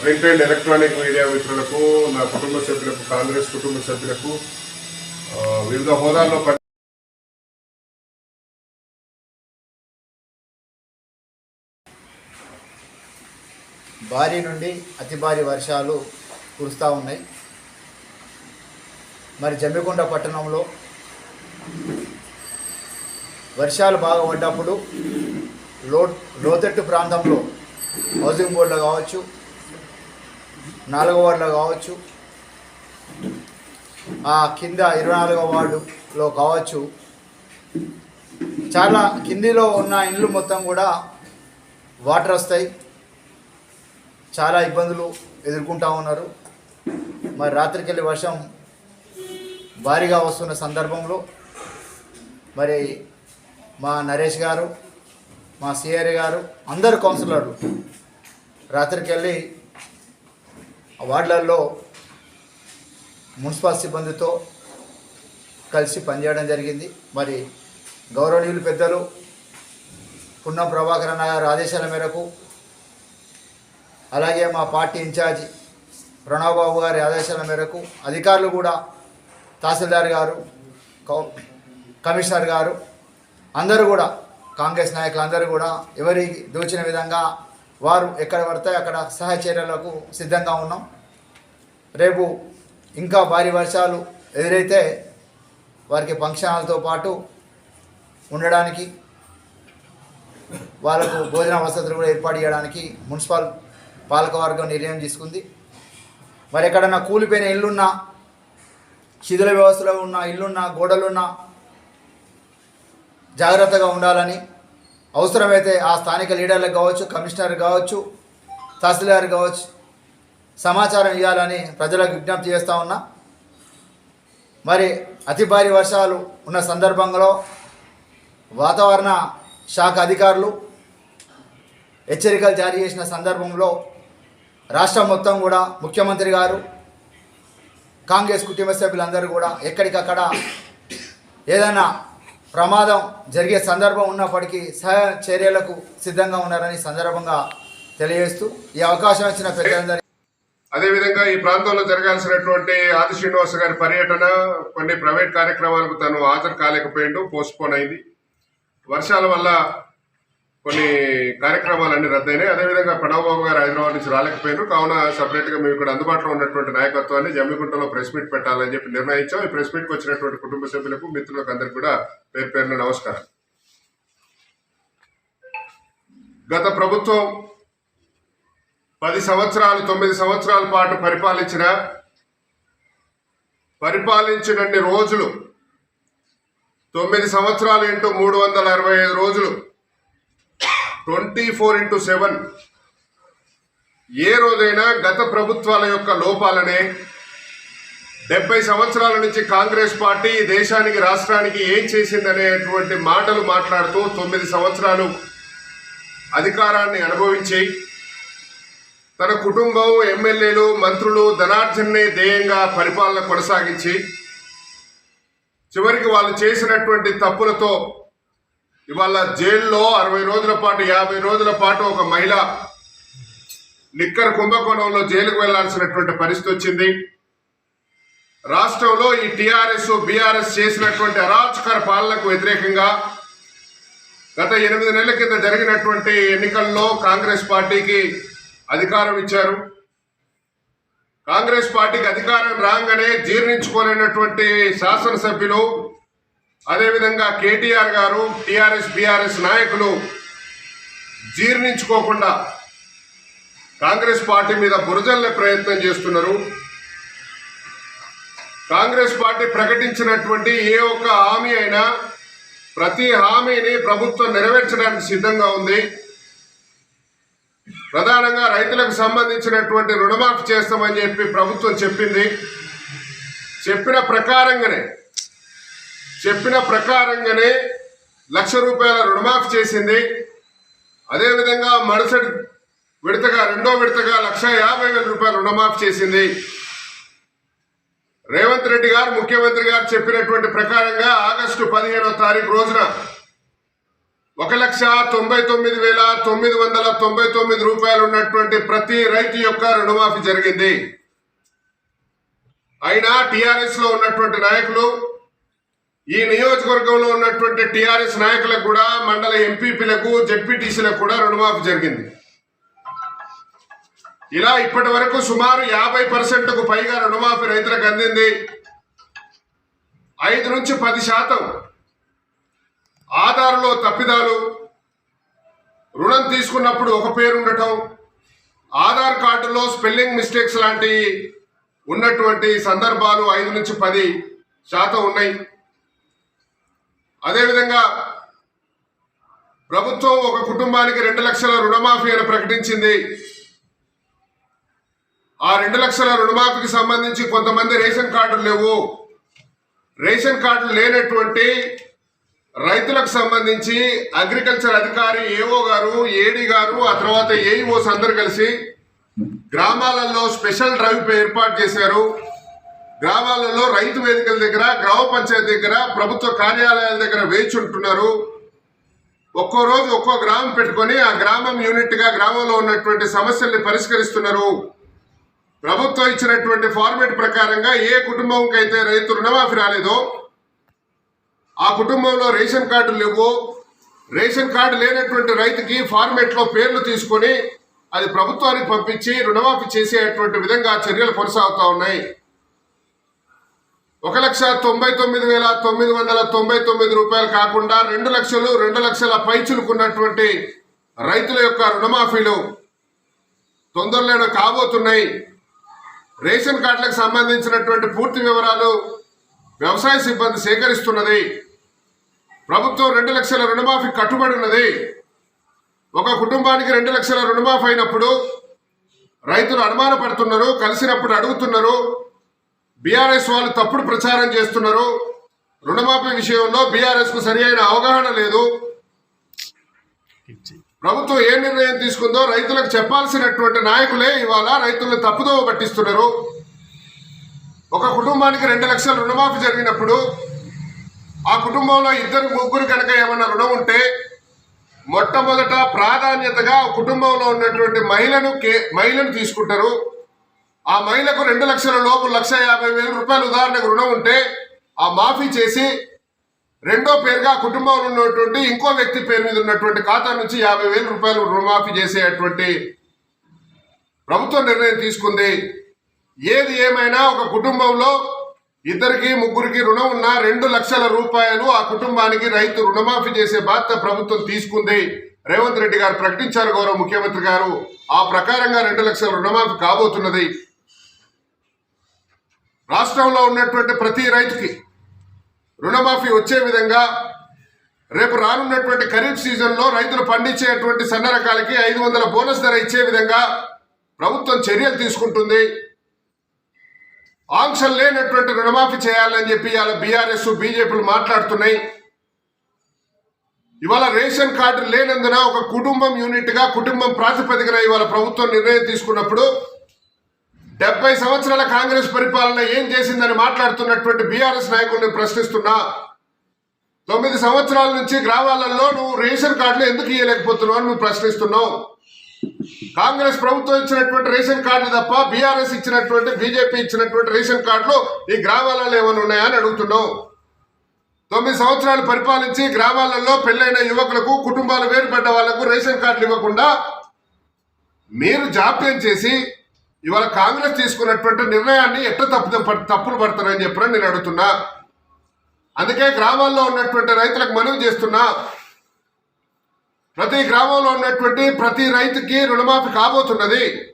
Print and electronic media మిత్రులకు నా కుటుంబ సభ్యులకు కాంగ్రెస్ కుటుంబ సభ్యులకు వివిధ హోదాల్లో భారీ నుండి అతి భారీ వర్షాలు కురుస్తూ ఉన్నాయి. మరి జమ్మికొండ పట్టణంలో వర్షాలు బాగా పడ్డప్పుడు లో లోతట్టు ప్రాంతంలో హౌసింగ్ బోర్డులో కావచ్చు నాలుగో వార్డులో కావచ్చు ఆ కింద ఇరవై నాలుగో వార్డులో కావచ్చు. చాలా కిందిలో ఉన్న ఇండ్లు మొత్తం కూడా వాటర్ వస్తాయి. చాలా ఇబ్బందులు ఎదుర్కొంటా ఉన్నారు. మరి రాత్రికెళ్ళి వర్షం భారీగా వస్తున్న సందర్భంలో మరి మా నరేష్ గారు మా సిఆర్ గారు అందరు కౌన్సిలర్లు. రాత్రికెళ్ళి వెళ్ళి వార్డులలో మున్సిపల్ సిబ్బందితో కలిసి పనిచేయడం జరిగింది. మరి గౌరవనీయులు పెద్దలు పున్నం అన్న గారి ఆదేశాల మేరకు అలాగే మా పార్టీ ఇన్ఛార్జి ప్రణవ్బాబు గారి ఆదేశాల మేరకు అధికారులు కూడా తహసీల్దార్ గారు కౌ- కమిషనర్ గారు అందరూ కూడా కాంగ్రెస్ నాయకులు అందరూ కూడా ఎవరి దోచిన విధంగా వారు ఎక్కడ పడితే అక్కడ సహాయ చర్యలకు సిద్ధంగా ఉన్నాం. రేపు ఇంకా భారీ వర్షాలు ఎదురైతే వారికి ఫంక్షనాలతో పాటు ఉండడానికి వాళ్ళకు భోజన వసతులు కూడా ఏర్పాటు చేయడానికి మున్సిపల్ పాలకవర్గం నిర్ణయం తీసుకుంది. మరి ఎక్కడన్నా కూలిపోయిన ఇల్లున్నా శిథిల వ్యవస్థలో ఉన్న ఇల్లున్నా గోడలున్న జాగ్రత్తగా ఉండాలని అవసరమైతే ఆ స్థానిక లీడర్లకు కావచ్చు కమిషనర్ కావచ్చు తహసీల్దార్ కావచ్చు సమాచారం ఇవ్వాలని ప్రజలకు విజ్ఞప్తి చేస్తూ ఉన్నా. మరి అతి భారీ వర్షాలు ఉన్న సందర్భంలో వాతావరణ శాఖ అధికారులు హెచ్చరికలు జారీ చేసిన సందర్భంలో రాష్ట్రం మొత్తం కూడా ముఖ్యమంత్రి గారు కాంగ్రెస్ కుటుంబ సభ్యులందరూ కూడా ఎక్కడికక్కడ ఏదైనా ప్రమాదం జరిగే సందర్భం ఉన్నప్పటికీ సహ చర్యలకు సిద్ధంగా ఉన్నారని సందర్భంగా తెలియజేస్తూ ఈ అవకాశం ఇచ్చిన పెద్దలందరికీ అదేవిధంగా ఈ ప్రాంతంలో జరగాల్సినటువంటి ఆది శ్రీనివాస గారి పర్యటన కొన్ని ప్రైవేట్ కార్యక్రమాలకు తను హాజరు కాలేకపోయిండు పోస్ట్ పోన్ అయింది. వర్షాల వల్ల కొన్ని కార్యక్రమాలన్నీ రద్దయినాయి. అదేవిధంగా ప్రణవ్ బాబు గారు హైదరాబాద్ నుంచి రాలేకపోయినారు. కావున సపరేట్గా మేము ఇక్కడ అందుబాటులో ఉన్నటువంటి నాయకత్వాన్ని జమ్మిగుంటలో ప్రెస్ మీట్ పెట్టాలని చెప్పి నిర్ణయించాం. ఈ ప్రెస్ మీట్కి వచ్చినటువంటి కుటుంబ సభ్యులకు మిత్రులకు అందరికి కూడా పేరు పేరున నమస్కారం. గత ప్రభుత్వం పది సంవత్సరాలు తొమ్మిది సంవత్సరాల పాటు పరిపాలించిన పరిపాలించినన్ని రోజులు తొమ్మిది సంవత్సరాలు ఇంటూ మూడు వందల అరవై ఐదు రోజులు ట్వంటీ ఫోర్ ఇంటూ సెవెన్. ఏ రోజైనా గత ప్రభుత్వాల యొక్క లోపాలనే డెబ్బై సంవత్సరాల నుంచి కాంగ్రెస్ పార్టీ దేశానికి రాష్ట్రానికి ఏం చేసిందనేటువంటి మాటలు మాట్లాడుతూ తొమ్మిది సంవత్సరాలు అధికారాన్ని అనుభవించి తన కుటుంబం ఎమ్మెల్యేలు మంత్రులు ధనార్జన్నే ధ్యేయంగా పరిపాలన కొనసాగించి చివరికి వాళ్ళు చేసినటువంటి తప్పులతో ఇవాళ జైల్లో అరవై రోజుల పాటు యాభై రోజుల పాటు ఒక మహిళ నిక్కర్ కుంభకోణంలో జైలుకు వెళ్ళాల్సినటువంటి పరిస్థితి వచ్చింది. రాష్ట్రంలో ఈ టిఆర్ఎస్ బీఆర్ఎస్ చేసినటువంటి అరాచకర పాలనకు వ్యతిరేకంగా గత ఎనిమిది నెలల కింద జరిగినటువంటి ఎన్నికల్లో కాంగ్రెస్ పార్టీకి అధికారం ఇచ్చారు. కాంగ్రెస్ పార్టీకి అధికారం రాగానే జీర్ణించుకోలేనటువంటి శాసనసభ్యులు అదేవిధంగా కేటీఆర్ గారు టీఆర్ఎస్ బీఆర్ఎస్ నాయకులు జీర్ణించుకోకుండా కాంగ్రెస్ పార్టీ మీద బురజల్లే ప్రయత్నం చేస్తున్నారు. కాంగ్రెస్ పార్టీ ప్రకటించినటువంటి ఏ ఒక్క హామీ అయినా ప్రతి హామీని ప్రభుత్వం నెరవేర్చడానికి సిద్ధంగా ఉంది. ప్రధానంగా రైతులకు సంబంధించినటువంటి రుణమాఫీ చేస్తామని చెప్పి ప్రభుత్వం చెప్పింది. చెప్పిన ప్రకారంగానే చెప్పిన ప్రకారంగానే లక్ష రూపాయల రుణమాఫీ చేసింది. అదేవిధంగా మరుసటి విడతగా రెండో విడతగా లక్ష యాభై వేల రూపాయలు రుణమాఫీ చేసింది. రేవంత్ రెడ్డి గారు ముఖ్యమంత్రి గారు చెప్పినటువంటి ప్రకారంగా ఆగస్టు పదిహేనో తారీఖు రోజున ఒక లక్ష తొంభై తొమ్మిది వేల తొమ్మిది వందల తొంభై తొమ్మిది రూపాయలు ఉన్నటువంటి ప్రతి రైతు యొక్క రుణమాఫీ జరిగింది. అయినా టిఆర్ఎస్లో ఉన్నటువంటి నాయకులు ఈ నియోజకవర్గంలో ఉన్నటువంటి టిఆర్ఎస్ నాయకులకు కూడా మండల ఎంపీపీలకు జెడ్పీటీసీలకు కూడా రుణమాఫీ జరిగింది. ఇలా ఇప్పటి వరకు సుమారు యాభై పర్సెంట్కు పైగా రుణమాఫీ రైతులకు అందింది. ఐదు నుంచి పది శాతం ఆధార్లో తప్పిదాలు. రుణం తీసుకున్నప్పుడు ఒక పేరు ఉండటం. ఆధార్ కార్డులో స్పెల్లింగ్ మిస్టేక్స్ లాంటి ఉన్నటువంటి సందర్భాలు ఐదు నుంచి పది శాతం ఉన్నాయి. అదేవిధంగా ప్రభుత్వం ఒక కుటుంబానికి రెండు లక్షల రుణమాఫీ అని ప్రకటించింది. ఆ రెండు లక్షల రుణమాఫీకి సంబంధించి కొంతమంది రేషన్ కార్డులు లేవు. రేషన్ కార్డులు లేనటువంటి రైతులకు సంబంధించి అగ్రికల్చర్ అధికారి ఏఓ గారు ఏడీ గారు ఆ తర్వాత ఏఈఓస్ అందరు కలిసి గ్రామాలలో స్పెషల్ డ్రైవ్ ఏర్పాటు చేశారు. గ్రామాలలో రైతు వేదికల దగ్గర గ్రామ పంచాయతీ దగ్గర ప్రభుత్వ కార్యాలయాల దగ్గర వేచి ఉంటున్నారు. ఒక్కో రోజు ఒక్కో గ్రామం పెట్టుకొని ఆ గ్రామం యూనిట్గా గ్రామంలో ఉన్నటువంటి సమస్యల్ని పరిష్కరిస్తున్నారు. ప్రభుత్వం ఇచ్చినటువంటి ఫార్మేట్ ప్రకారంగా ఏ కుటుంబంకి అయితే రైతు రుణమాఫీ రాలేదో ఆ కుటుంబంలో రేషన్ కార్డులు లేవు. రేషన్ కార్డు లేనటువంటి రైతుకి ఫార్మేట్లో పేర్లు తీసుకొని అది ప్రభుత్వానికి పంపించి రుణమాఫీ చేసేటువంటి విధంగా చర్యలు కొనసాగుతా ఉన్నాయి. ఒక లక్ష తొంభై తొమ్మిది వేల తొమ్మిది వందల తొంభై తొమ్మిది రూపాయలు కాకుండా రెండు లక్షలు రెండు లక్షల పైచులుకున్నటువంటి రైతుల యొక్క రుణమాఫీలు తొందరలోనే కాబోతున్నాయి. రేషన్ కార్డులకు సంబంధించినటువంటి పూర్తి వివరాలు వ్యవసాయ సిబ్బంది సేకరిస్తున్నది. ప్రభుత్వం రెండు లక్షల రుణమాఫీ కట్టుబడి ఉన్నది. ఒక కుటుంబానికి రెండు లక్షల రుణమాఫీ అయినప్పుడు రైతులు అనుమానపడుతున్నారు కలిసినప్పుడు అడుగుతున్నారు. బీఆర్ఎస్ వాళ్ళు తప్పుడు ప్రచారం చేస్తున్నారు. రుణమాఫీ విషయంలో బీఆర్ఎస్కు సరి అయిన అవగాహన లేదు. ప్రభుత్వం ఏ నిర్ణయం తీసుకుందో రైతులకు చెప్పాల్సినటువంటి నాయకులే ఇవాళ రైతులను తప్పుదోవ పట్టిస్తున్నారు. ఒక కుటుంబానికి రెండు లక్షల రుణమాఫీ జరిగినప్పుడు ఆ కుటుంబంలో ఇద్దరు ముగ్గురు కనుక ఏమన్నా రుణం ఉంటే మొట్టమొదట ప్రాధాన్యతగా కుటుంబంలో ఉన్నటువంటి మహిళను కే మహిళను తీసుకుంటారు. ఆ మహిళకు రెండు లక్షల లోపు లక్ష యాభై వేల రూపాయలు ఉదాహరణకు రుణం ఉంటే ఆ మాఫీ చేసి రెండో పేరుగా కుటుంబంలో ఉన్నటువంటి ఇంకో వ్యక్తి పేరు మీద ఉన్నటువంటి ఖాతా నుంచి యాభై వేల రూపాయలు రుణమాఫీ చేసేటువంటి ప్రభుత్వం నిర్ణయం తీసుకుంది. ఏది ఏమైనా ఒక కుటుంబంలో ఇద్దరికి ముగ్గురికి రుణం ఉన్న రెండు లక్షల రూపాయలు ఆ కుటుంబానికి రైతు రుణమాఫీ చేసే బాధ్యత ప్రభుత్వం తీసుకుంది. రేవంత్ రెడ్డి గారు ప్రకటించారు గౌరవ ముఖ్యమంత్రి గారు. ఆ ప్రకారంగా రెండు లక్షల రుణమాఫీ కాబోతున్నది. రాష్ట్రంలో ఉన్నటువంటి ప్రతి రైతుకి రుణమాఫీ వచ్చే విధంగా రేపు రానున్నటువంటి ఖరీఫ్ సీజన్లో రైతులు పండించేటువంటి సన్న రకాలకి ఐదు వందల బోనస్ ధర ఇచ్చే విధంగా ప్రభుత్వం చర్యలు తీసుకుంటుంది. ఆంక్షలు లేనటువంటి రుణమాఫీ చేయాలని చెప్పి ఇవాళ బీఆర్ఎస్ బీజేపీలు మాట్లాడుతున్నాయి. ఇవాళ రేషన్ కార్డు లేనందున ఒక కుటుంబం యూనిట్గా కుటుంబం ప్రాతిపదికన ఇవాళ ప్రభుత్వం నిర్ణయం తీసుకున్నప్పుడు డెబ్బై సంవత్సరాల కాంగ్రెస్ పరిపాలన ఏం చేసిందని మాట్లాడుతున్నటువంటి బీఆర్ఎస్ నాయకుల్ని ప్రశ్నిస్తున్నా తొమ్మిది సంవత్సరాల నుంచి గ్రామాలలో నువ్వు రేషన్ కార్డులు ఎందుకు ఇవ్వలేకపోతున్నావు అని నువ్వు ప్రశ్నిస్తున్నావు. కాంగ్రెస్ ప్రభుత్వం ఇచ్చినటువంటి రేషన్ కార్డులు తప్ప బీఆర్ఎస్ ఇచ్చినటువంటి బీజేపీ ఇచ్చినటువంటి రేషన్ కార్డులు ఈ గ్రామాలలో ఏమైనా ఉన్నాయా అని అడుగుతున్నావు. తొమ్మిది సంవత్సరాలు పరిపాలించి గ్రామాలలో పెళ్ళైన యువకులకు కుటుంబాలు వేరుపడ్డ వాళ్ళకు రేషన్ కార్డులు ఇవ్వకుండా మీరు జాప్యం చేసి ఇవాళ కాంగ్రెస్ తీసుకున్నటువంటి నిర్ణయాన్ని ఎట్ట తప్పు తప్పులు పడతారని చెప్పని నేను అడుగుతున్నా. అందుకే గ్రామాల్లో ఉన్నటువంటి రైతులకు మనవి చేస్తున్నా. ప్రతి గ్రామంలో ఉన్నటువంటి ప్రతి రైతుకి రుణమాఫీ కాబోతున్నది.